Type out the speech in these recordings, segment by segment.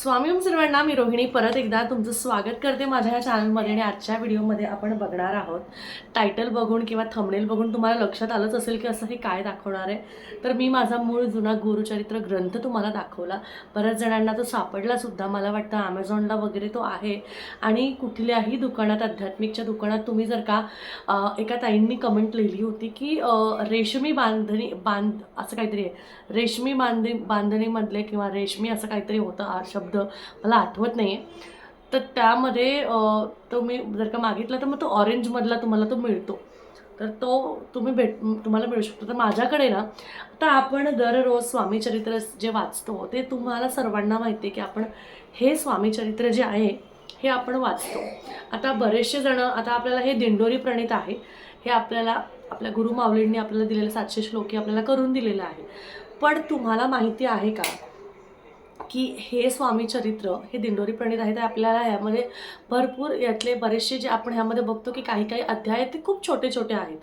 स्वामी सर्वांना मी रोहिणी परत एकदा तुमचं स्वागत करते माझ्या या चॅनलमध्ये आणि आजच्या व्हिडिओमध्ये आपण बघणार आहोत. टायटल बघून किंवा थंबनेल बघून तुम्हाला लक्षात आलंच असेल की असं हे काय दाखवणार आहे. तर मी माझा मूळ जुना गुरुचरित्र ग्रंथ तुम्हाला दाखवला. बऱ्याच जणांना तो सापडलासुद्धा मला वाटतं ॲमेझॉनला वगैरे तो आहे. आणि कुठल्याही दुकानात आध्यात्मिकच्या दुकानात तुम्ही जर का एका ताईंनी कमेंट लिहिली होती की रेशमी बांधणी बांध असं काहीतरी आहे. रेशमी बांधणी बांधणीमधले किंवा रेशमी असं काहीतरी होतं शब्द शब्द मला आठवत नाही आहे तर त्यामध्ये तो मी जर का मागितला तर मग तो ऑरेंजमधला तुम्हाला तो मिळतो. तर तो तुम्ही भेट तुम्हाला मिळू शकतो. तर माझ्याकडे ना आता आपण दररोज स्वामी चरित्र जे वाचतो ते तुम्हाला सर्वांना माहिती आहे की आपण हे स्वामी चरित्र जे आहे हे आपण वाचतो. आता बरेचसे जणं आता आपल्याला हे दिंडोरी प्रणित आहे. हे आपल्याला आपल्या गुरु माऊलींनी आपल्याला दिलेले सातशे श्लोकी आपल्याला करून दिलेलं आहे. पण तुम्हाला माहिती आहे का की हे स्वामी चरित्र हे दिंडोरी प्रणित आहे तर आपल्याला ह्यामध्ये भरपूर यातले बरेचसे जे आपण ह्यामध्ये बघतो की काही काही अध्याय ते खूप छोटे छोटे आहेत.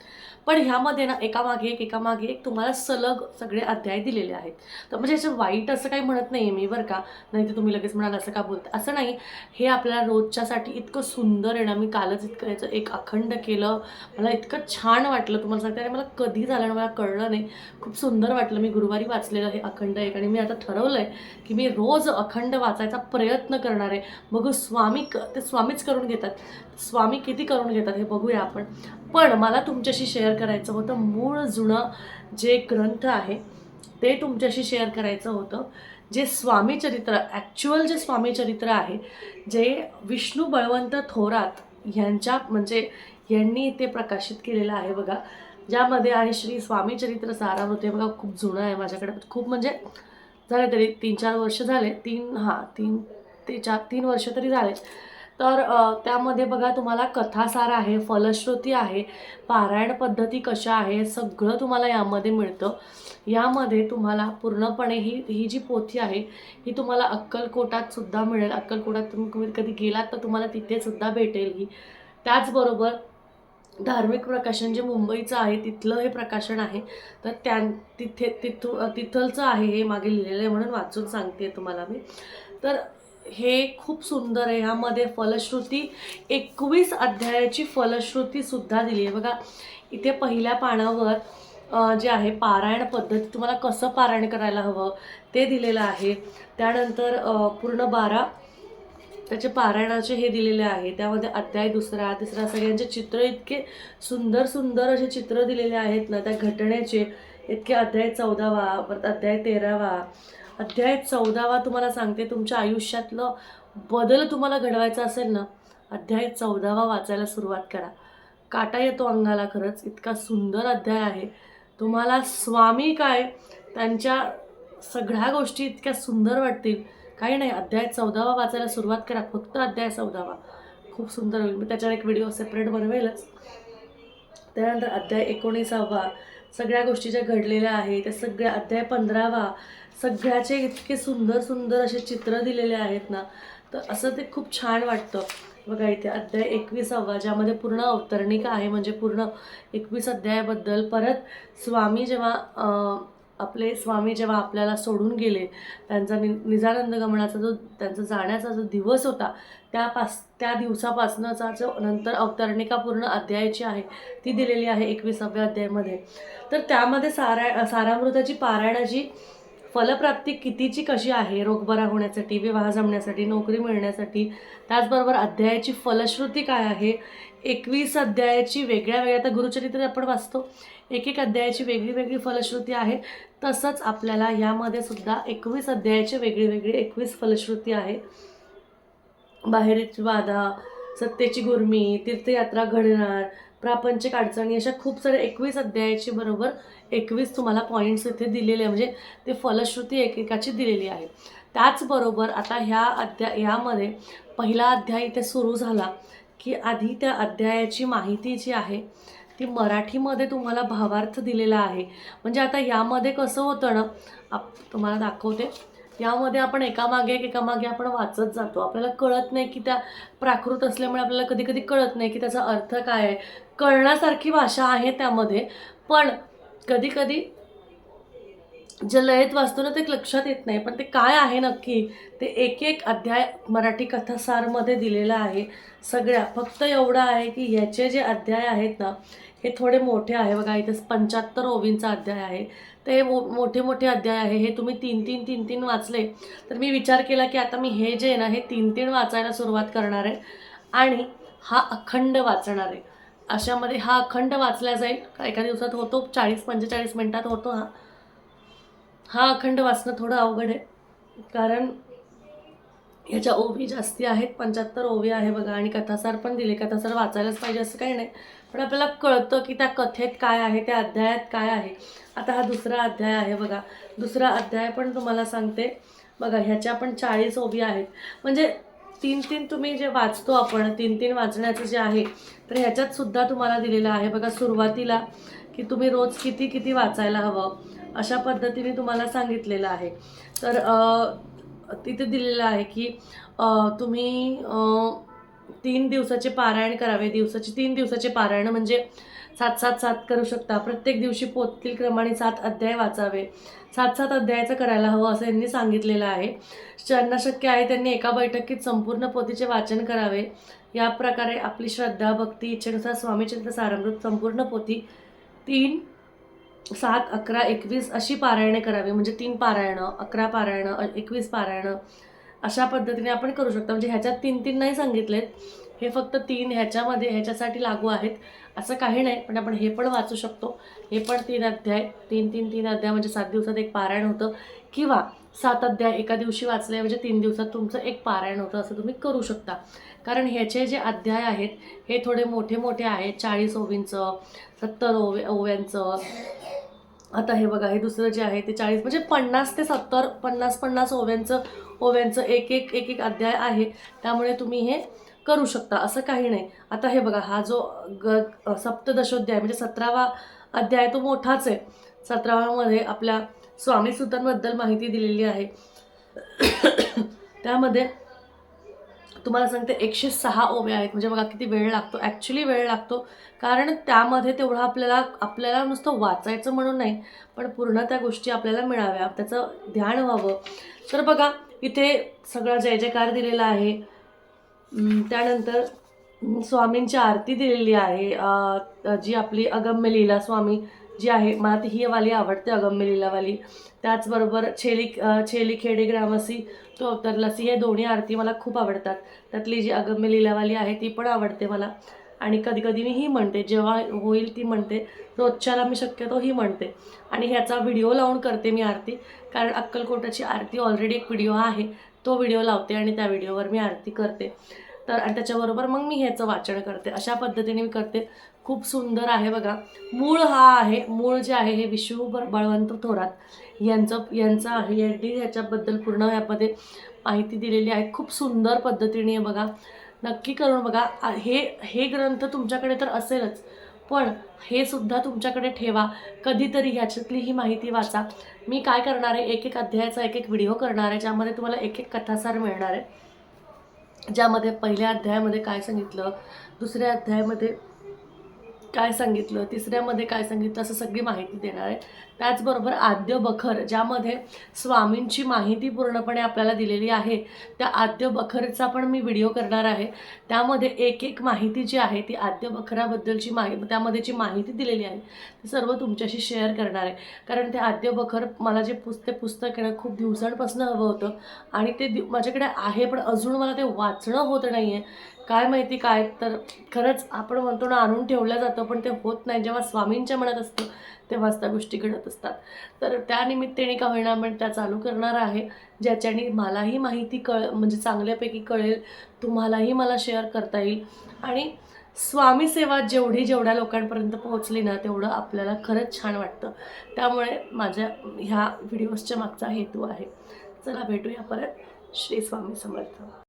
पण ह्यामध्ये ना एकामागे एक एकामागे एक तुम्हाला सलग सगळे अध्याय दिलेले आहेत. तर म्हणजे याचं वाईट असं काही म्हणत नाही आहे मी बरं का. नाही तर तुम्ही लगेच म्हणाल असं का बोलता असं नाही. हे आपल्याला रोजच्यासाठी इतकं सुंदर आहे ना मी कालच इतकं याचं एक अखंड केलं. मला इतकं छान वाटलं तुम्हाला सांगते. आणि मला कधी झालं ना मला कळलं नाही. खूप सुंदर वाटलं. मी गुरुवारी वाचलेलं हे अखंड एक आणि मी आता ठरवलं आहे की मी रोज अखंड वाचायचा प्रयत्न करणार आहे. बघू स्वामी क ते स्वामीच करून घेतात. स्वामी किती करून घेतात हे बघूया आपण. पण मला तुमच्याशी शेअर करायचं होतं. मूळ जुनं जे ग्रंथ आहे ते तुमच्याशी शेअर करायचं होतं. जे स्वामी चरित्र ॲक्च्युअल जे स्वामी चरित्र आहे जे विष्णू बळवंत थोरात ह्यांच्या म्हणजे यांनी ते प्रकाशित केलेलं आहे बघा. ज्यामध्ये आहे श्री स्वामी चरित्र सारावृत हे बघा खूप जुनं आहे माझ्याकडे. खूप म्हणजे झाले तरी तीन चार वर्ष झाले. तीन हां तीन ते चार तीन वर्ष तरी झाले. तर त्यामध्ये बघा तुम्हाला कथासार आहे फलश्रुती आहे पारायण पद्धती कशा आहे सगळं तुम्हाला यामध्ये मिळतं. यामध्ये तुम्हाला पूर्णपणे ही ही जी पोथी आहे ही तुम्हाला अक्कलकोटात सुद्धा मिळेल. अक्कलकोटात तुम्ही कधी गेलात तर तुम्हाला तिथेसुद्धा भेटेल ही. त्याचबरोबर धार्मिक प्रकाशन जे मुंबईचं आहे तिथलं हे प्रकाशन आहे तर त्या तिथे तिथू तिथलचं आहे हे मागे लिहिलेलं आहे म्हणून वाचून सांगते तुम्हाला मी. तर हे खूप सुंदर आहे. ह्यामध्ये फलश्रुती एकवीस अध्यायाची फलश्रुती सुद्धा दिली आहे. बघा इथे पहिल्या पानावर जे आहे पारायण पद्धती तुम्हाला कसं पारायण करायला हवं ते दिलेलं आहे. त्यानंतर पूर्ण बारा त्याचे पारायणाचे हे दिलेले आहे. त्यामध्ये अध्याय दुसरा तिसरा सगळ्यांचे चित्र इतके सुंदर सुंदर असे चित्र दिलेले आहेत ना त्या घटनेचे. इतके अध्याय चौदावा परत अध्याय तेरावा अध्याय चौदावा तुम्हाला सांगते तुमच्या आयुष्यातलं बदल तुम्हाला घडवायचा असेल ना अध्याय चौदावा वाचायला सुरुवात करा. काटा येतो अंगाला खरंच इतका सुंदर अध्याय आहे. तुम्हाला स्वामी काय त्यांच्या सगळ्या गोष्टी इतक्या सुंदर वाटतील. काही नाही अध्याय चौदावा वाचायला सुरुवात करा फक्त अध्याय चौदावा. खूप सुंदर होईल. मी त्याच्यावर एक व्हिडिओ सेपरेट बनवेलच. त्यानंतर अध्याय एकोणीसावा सगळ्या गोष्टी ज्या घडलेल्या आहेत त्या सगळ्या अध्याय पंधरावा सगळ्याचे इतके सुंदर सुंदर असे चित्र दिलेले आहेत ना तर असं ते खूप छान वाटतं. बघा इथे अध्याय एकवीसावा ज्यामध्ये पूर्ण अवतरणिका आहे म्हणजे पूर्ण एकवीस अध्यायाबद्दल परत स्वामी जेव्हा आपले स्वामी जेव्हा आपल्याला सोडून गेले त्यांचा नि निजानंद गमनाचा जो त्यांचा जाण्याचा जो दिवस होता त्यापास त्या दिवसापासनंचा जो नंतर अवतरणिका पूर्ण अध्यायाची आहे ती दिलेली आहे एकविसाव्या अध्यायामध्ये. तर त्यामध्ये सारा सारामृताची पारायणाची फलप्राप्ती कितीची कशी आहे? रोगबरा होण्यासाठी विवाह जमण्यासाठी नोकरी मिळण्यासाठी त्याचबरोबर अध्यायाची फलश्रुती काय आहे? एकवीस अध्यायाची वेगळ्या वेगळ्या आता गुरुचरित्र आपण वाचतो. एक एक अध्यायाची वेगळी वेगळी फलश्रुती आहे. तसंच आपल्याला यामध्ये सुद्धा एकवीस अध्यायाची वेगळी वेगळी एकवीस फलश्रुती आहे. बाहेरची बाधा सत्तेची गुरमी तीर्थयात्रा घडणार प्रापंचिक अडचणी अशा खूप साऱ्या एकवीस अध्यायाची बरोबर एकवीस तुम्हाला पॉईंट्स इथे दिलेले आहे म्हणजे ते फलश्रुती एकेकाची दिलेली आहे. त्याचबरोबर आता ह्या अध्या यामध्ये पहिला अध्याय इथे सुरू झाला की आधी त्या अध्यायाची माहिती जी आहे ती मराठीमध्ये तुम्हाला भावार्थ दिलेला आहे. म्हणजे आता यामध्ये कसं होतं ना आप तुम्हाला दाखवते. यामध्ये आपण एकामागे एक एकामागे आपण वाचत जातो. आपल्याला कळत नाही की त्या प्राकृत असल्यामुळे आपल्याला कधी कधी कळत नाही की त्याचा अर्थ काय आहे. कळण्यासारखी भाषा आहे त्यामध्ये पण कधी कधी जे लयत वाचतो ना ते लक्षात येत नाही. पण ते काय आहे नक्की? ते एक एक अध्याय मराठी कथासारमध्ये दिलेला आहे. सगळ्या फक्त एवढं आहे की ह्याचे जे अध्याय आहेत ना हे थोडे मोठे आहे बघा इथे पंच्याहत्तर ओवींचा अध्याय आहे. ते मो मोठे मोठे अध्याय आहे. हे तुम्ही तीन तीन तीन तीन वाचले तर मी विचार केला की आता मी हे जे आहे ना हे तीन तीन वाचायला सुरुवात करणार आहे. आणि हा अखंड वाचणार आहे. अशामध्ये हा अखंड वाचला जाईल. का एका दिवसात होतो? चाळीस पंचेचाळीस मिनटात होतो हा. हा अखंड वाचणं थोडं अवघड आहे. कारण ह्याच्या ओवी जास्ती आहेत. पंच्याहत्तर ओवी आहे बघा. आणि कथासार पण दिले. कथासार वाचायलाच पाहिजे असं काही नाही. पण आपल्याला कळतं की त्या कथेत काय आहे त्या अध्यायात काय आहे. आता हा दुसरा अध्याय आहे बघा. दुसरा अध्याय पण तुम्हाला सांगते. बघा ह्याच्या पण चाळीस ओबी आहेत. म्हणजे तीन तीन तुम्ही जे वाचतो आपण तीन तीन वाचण्याचं जे आहे तर ह्याच्यात सुद्धा तुम्हाला दिलेलं आहे बघा सुरुवातीला की तुम्ही रोज किती किती वाचायला हवं अशा पद्धतीने तुम्हाला सांगितलेलं आहे. तर तिथे दिलेलं आहे की तुम्ही तीन दिवसाचे पारायण करावे दिवसाचे तीन दिवसाचे पारायण म्हणजे सात सात सात करू शकता. प्रत्येक दिवशी पोतील क्रमाने सात अध्याय वाचावे. सात सात अध्यायाचं करायला हवं असं यांनी सांगितलेलं आहे. ज्यांना शक्य आहे त्यांनी एका बैठकीत संपूर्ण पोथीचे वाचन करावे. या प्रकारे आपली श्रद्धा भक्ती इच्छेनुसार स्वामीचंद्र सारामृत संपूर्ण पोथी तीन सात अकरा एकवीस अशी पारायणे करावी. म्हणजे तीन पारायणं अकरा पारायणं एकवीस पारायणं अशा पद्धतीने आपण करू शकतो. म्हणजे ह्याच्यात तीन तीन नाही सांगितलेत. हे फक्त तीन ह्याच्यामध्ये ह्याच्यासाठी लागू आहेत. असं काही नाही पण आपण हे पण वाचू शकतो. हे पण तीन अध्याय तीन तीन तीन अध्याय म्हणजे सात दिवसात एक पारायण होतं. किंवा सात अध्याय एका दिवशी वाचले म्हणजे तीन दिवसात तुमचं एक पारायण होतं असं तुम्ही करू शकता. कारण ह्याचे जे अध्याय आहेत हे थोडे मोठे मोठे आहेत. चाळीस ओवींचं सत्तर ओवे ओव्यांचं. आता हे बघा हे दुसरं जे आहे ते चाळीस म्हणजे पन्नास ते सत्तर पन्नास पन्नास ओव्यांचं ओव्यांचं एक एक एक एक अध्याय आहे. त्यामुळे तुम्ही हे करू शकता. असं काही नाही. आता हे बघा हा जो ग सप्तदशोध्याय म्हणजे सतरावा अध्याय तो मोठाच आहे. सतरावामध्ये आपल्या स्वामी सुतांबद्दल माहिती दिलेली आहे. त्यामध्ये तुम्हाला सांगते एकशे सहा ओव्या आहेत. म्हणजे बघा किती वेळ लागतो. ॲक्च्युली वेळ लागतो. कारण त्यामध्ये तेवढा आपल्याला आपल्याला नुसतं वाचायचं म्हणून नाही पण पूर्ण त्या गोष्टी आपल्याला मिळाव्या. त्याचं ध्यान व्हावं. तर बघा इथे सगळा जय जयकार दिलेला आहे. त्यानंतर स्वामींची आरती दिलेली आहे. जी आपली अगम्य लीला स्वामी जी आहे मला ती ही वाली आवडते अगम्य लीलावाली. त्याचबरोबर छेली छेली खेडे ग्रामसी तो अवतरलासी हे दोन्ही आरती मला खूप आवडतात. त्यातली जी अगम्य लीलावाली आहे ती पण आवडते मला. आणि कधी कधी मी ही म्हणते जेव्हा होईल ती म्हणते रोजच्याला मी शक्यतो ही म्हणते. आणि ह्याचा व्हिडिओ लावून करते मी आरती कारण अक्कलकोटाची आरती ऑलरेडी एक व्हिडिओ आहे तो व्हिडिओ लावते आणि त्या व्हिडिओवर मी आरती करते. तर आणि त्याच्याबरोबर मग मी ह्याचं वाचन करते. अशा पद्धतीने मी करते. खूप सुंदर आहे बघा. मूळ हा आहे मूळ जे आहे हे विष्णू बळवंत थोरात यांचं यांचं आहे. यांनी ह्याच्याबद्दल पूर्ण यामध्ये माहिती दिलेली आहे. खूप सुंदर पद्धतीने आहे बघा. नक्की करून बघा. हे हे ग्रंथ तुमच्याकडे तर असेलच. पण हे सुद्धा तुमच्याकडे ठेवा. कधीतरी ह्याच्यातली ही माहिती वाचा. मी काय करणार आहे? एक एक अध्यायाचा एक एक व्हिडिओ करणार आहे ज्यामध्ये तुम्हाला एक एक कथासार मिळणार आहे. ज्यामध्ये पहिल्या अध्यायामध्ये काय सांगितलं? दुसऱ्या अध्यायामध्ये काय सांगितलं तिसऱ्यामध्ये काय सांगितलं असं सगळी माहिती देणार आहे. त्याचबरोबर आद्य बखर ज्यामध्ये स्वामींची माहिती पूर्णपणे आपल्याला दिलेली आहे त्या आद्य बखरचा पण मी व्हिडिओ करणार आहे. त्यामध्ये एक एक माहिती जी आहे ती आद्य बखराबद्दलची माहिती त्यामध्ये जी माहिती दिलेली आहे ती सर्व तुमच्याशी शेअर करणार आहे. कारण ते आद्य बखर मला जे पुस्त ते पुस्तक आहे खूप दिवसांपासून हवं होतं. आणि ते दि माझ्याकडे आहे पण अजून मला ते वाचणं होत नाही आहे काय माहिती काय तर खरंच आपण म्हणतो ना आणून ठेवलं जातं पण ते होत नाही. जेव्हा स्वामींच्या मनात असतं तेव्हाच त्या गोष्टी घडत असतात. तर त्यानिमित्ताने का होईना पण त्या चालू करणार आहे ज्याच्याने मलाही माहिती कळ म्हणजे चांगल्यापैकी कळेल तुम्हालाही मला शेअर करता येईल. आणि स्वामी सेवा जेवढी जेवढ्या लोकांपर्यंत पोहोचली ना तेवढं आपल्याला खरंच छान वाटतं. त्यामुळे माझ्या ह्या व्हिडिओजच्या मागचा हेतू आहे. चला भेटूया परत. श्री स्वामी समर्थ.